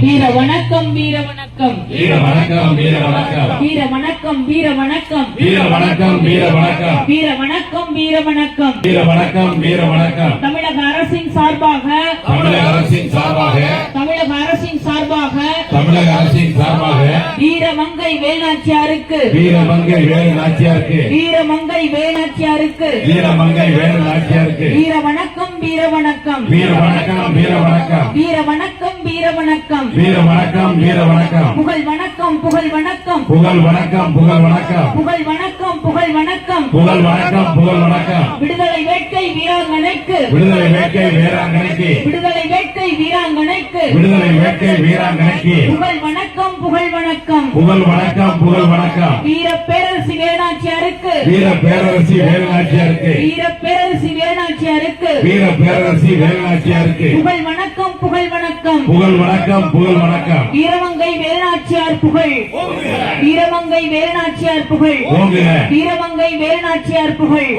வீர வணக்கம் வீர வணக்கம் வீர வணக்கம் வீர வணக்கம் வீர வணக்கம் வீர வணக்கம் வீர வணக்கம் வீர வணக்கம் வீர வணக்கம் வீர வணக்கம் வீர வணக்கம் வீர வணக்கம் தமிழக அரசின் சார்பாக தமிழக அரசின் சார்பாக தமிழக அரசின் சார்பாக தமிழக அரசின் சார்பாக வீரமங்கை வேணாச்சியாருக்கு வீரமங்கை வேலு நாச்சியாருக்கு வீரமங்கை வேணாச்சியாருக்கு வீரமங்கை வேலு நாச்சியாருக்கு வீர வணக்கம் வீர வணக்கம் வீர வணக்கம் வீர வணக்கம் வீர வணக்கம் வீர வணக்கம் வீர வணக்கம் வீர வணக்கம் புகழ் வணக்கம் புகழ் வணக்கம் புகழ் வணக்கம் புகழ் வணக்கம் புகழ் வணக்கம் புகழ் வணக்கம் புகழ் வணக்கம் புகழ் வணக்கம் விடுதலை வீராங்கனைக்கு. விடுதலை வேட்கை வீராங்கனைக்கு. விடுதலை வேட்கை வீராங்கனைக்கு. விடுதலை வேட்கை வீராங்கனைக்கு. புகழ் வணக்கம் புகழ் வணக்கம். புகழ் வணக்கம் புகழ் வணக்கம். வீர பேரரசி வேணாச்சியாருக்கு வீர பேரரசி வேலு நாச்சியாருக்கு வீர பேரரசி வேணாச்சியாருக்கு வீர பேரரசி வேலு நாச்சியாருக்கு புகழ் வணக்கம் புகழ் வணக்கம். புகழ் வணக்கம் புகழ் வணக்கம். வீரமங்கை வேலுநாச்சியார் புகழ். வீரமங்கை வேலுநாச்சியார் புகழ். வீரமங்கை வேலுநாச்சியார் புகழ்.